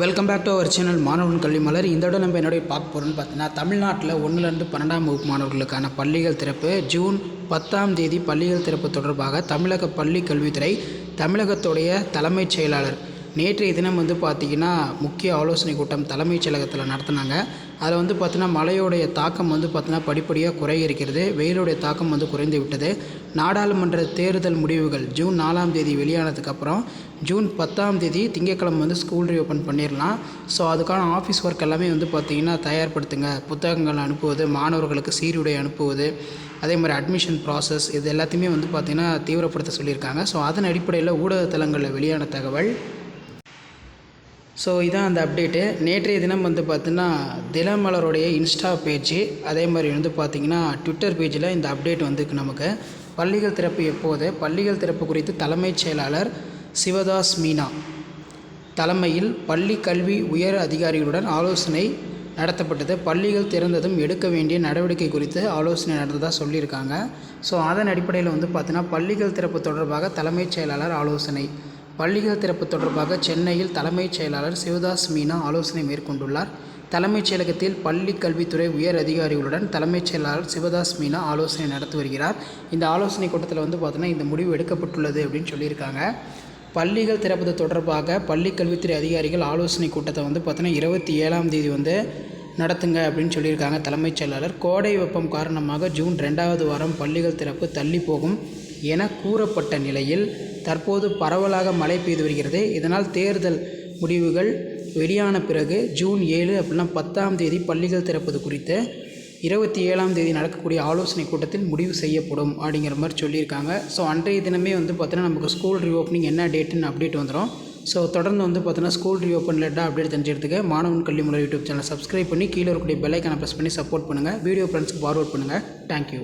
Welcome back to our channel Maanavan Kalvi Malar இந்த விட நம்ம என்னுடைய பார்க்க போகிறோம்னு பார்த்தீங்கன்னா தமிழ்நாட்டில் ஒன்றுலேருந்து பன்னெண்டாம் வகுப்பு மாணவர்களுக்கான பள்ளிகள் திறப்பு. ஜூன் பத்தாம் தேதி பள்ளிகள் திறப்பு தொடர்பாக தமிழக பள்ளி கல்வித்துறை தமிழகத்துடைய தலைமைச் செயலாளர் நேற்றைய தினம் வந்து பார்த்திங்கன்னா முக்கிய ஆலோசனை கூட்டம் தலைமைச் செயலகத்தில் நடத்தினாங்க. அதில் வந்து பார்த்திங்கன்னா மழையோடைய தாக்கம் வந்து பார்த்திங்கன்னா படிப்படியாக குறைய இருக்கிறது வெயிலுடைய தாக்கம் வந்து குறைந்து விட்டது. நாடாளுமன்ற தேர்தல் முடிவுகள் ஜூன் நாலாம் தேதி வெளியானதுக்கப்புறம் ஜூன் பத்தாம் தேதி திங்கட்கிழமை வந்து ஸ்கூல் ரீஓப்பன் பண்ணிடலாம் ஸோ அதுக்கான ஆஃபீஸ் ஒர்க் எல்லாமே வந்து பார்த்திங்கன்னா தயார்படுத்துங்க. புத்தகங்கள் அனுப்புவது மாணவர்களுக்கு சீருடை அனுப்புவது அதே மாதிரி அட்மிஷன் ப்ராசஸ் இது எல்லாத்தையுமே வந்து பார்த்திங்கன்னா தீவிரப்படுத்த சொல்லியிருக்காங்க. ஸோ அதன் அடிப்படையில் ஊடகத்தலங்களில் வெளியான தகவல் ஸோ இதான் அந்த அப்டேட்டு நேற்றைய தினம் வந்து பார்த்தீங்கன்னா தினமலருடைய இன்ஸ்டா பேஜ் அதே மாதிரி வந்து பார்த்திங்கன்னா ட்விட்டர் பேஜில் இந்த அப்டேட் வந்துருக்கு நமக்கு. பள்ளிகள் திறப்பு எப்போது? பள்ளிகள் திறப்பு குறித்து தலைமைச் செயலாளர் சிவதாஸ் மீனா. தலைமையில் பள்ளி கல்வி உயர் அதிகாரிகளுடன் ஆலோசனை நடத்தப்பட்டது. பள்ளிகள் திறந்ததும் எடுக்க வேண்டிய நடவடிக்கை குறித்து ஆலோசனை நடந்ததாக சொல்லியிருக்காங்க. ஸோ அதன் அடிப்படையில் வந்து பார்த்தீங்கன்னா பள்ளிகள் திறப்பு தொடர்பாக தலைமைச் செயலாளர் ஆலோசனை. பள்ளிகள் திறப்பு தொடர்பாக சென்னையில் தலைமைச் செயலாளர் சிவதாஸ் மீனா ஆலோசனை மேற்கொண்டுள்ளார். தலைமைச் செயலகத்தில் பள்ளி கல்வித்துறை உயர் அதிகாரிகளுடன் தலைமைச் செயலாளர் சிவதாஸ் மீனா ஆலோசனை நடத்தி வருகிறார். இந்த ஆலோசனை கூட்டத்தில் வந்து பார்த்தோன்னா இந்த முடிவு எடுக்கப்பட்டுள்ளது அப்படின்னு சொல்லியிருக்காங்க. பள்ளிகள் திறப்பது தொடர்பாக பள்ளி கல்வித்துறை அதிகாரிகள் ஆலோசனை கூட்டத்தை வந்து பார்த்தோன்னா இருபத்தி ஏழாம் தேதி வந்து நடத்துங்க அப்படின்னு சொல்லியிருக்காங்க தலைமைச் செயலாளர். கோடை வெப்பம் காரணமாக ஜூன் ரெண்டாவது வாரம் பள்ளிகள் திறப்பு தள்ளி போகும். என கூறப்பட்ட நிலையில் தற்போது பரவலாக மழை பெய்து வருகிறது. இதனால் தேர்தல் முடிவுகள் வெளியான பிறகு ஜூன் ஏழு அப்படின்னா பத்தாம் தேதி பள்ளிகள் திறப்பது குறித்து இருபத்தி ஏழாம் தேதி நடக்கக்கூடிய ஆலோசனை கூட்டத்தில் முடிவு செய்யப்படும் அப்படிங்கிற மாதிரி சொல்லியிருக்காங்க. ஸோ அன்றைய தினமே வந்து பார்த்தோன்னா நமக்கு ஸ்கூல் ரீஓப்பனிங் என்ன டேட்டுன்னு அப்டேட் வந்துடும் ஸோ தொடர்ந்து வந்து பார்த்தோன்னா ஸ்கூல் ரீஓப்பன் லேட்டாக அப்டேட் தெரிஞ்சுக்கிறதுக்கு மாணவன் கல்வி முறை யூடியூப் சேனல் சப்ஸ்கிரைப் பண்ணி கீழே இருக்கக்கூடிய பெல்லைக்கான ப்ரெஸ் பண்ணி சப்போர்ட் பண்ணுங்கள் வீடியோ ஃப்ரெண்ட்ஸ்க்கு ஃபார்வர்ட் பண்ணுங்கள் தேங்க்யூ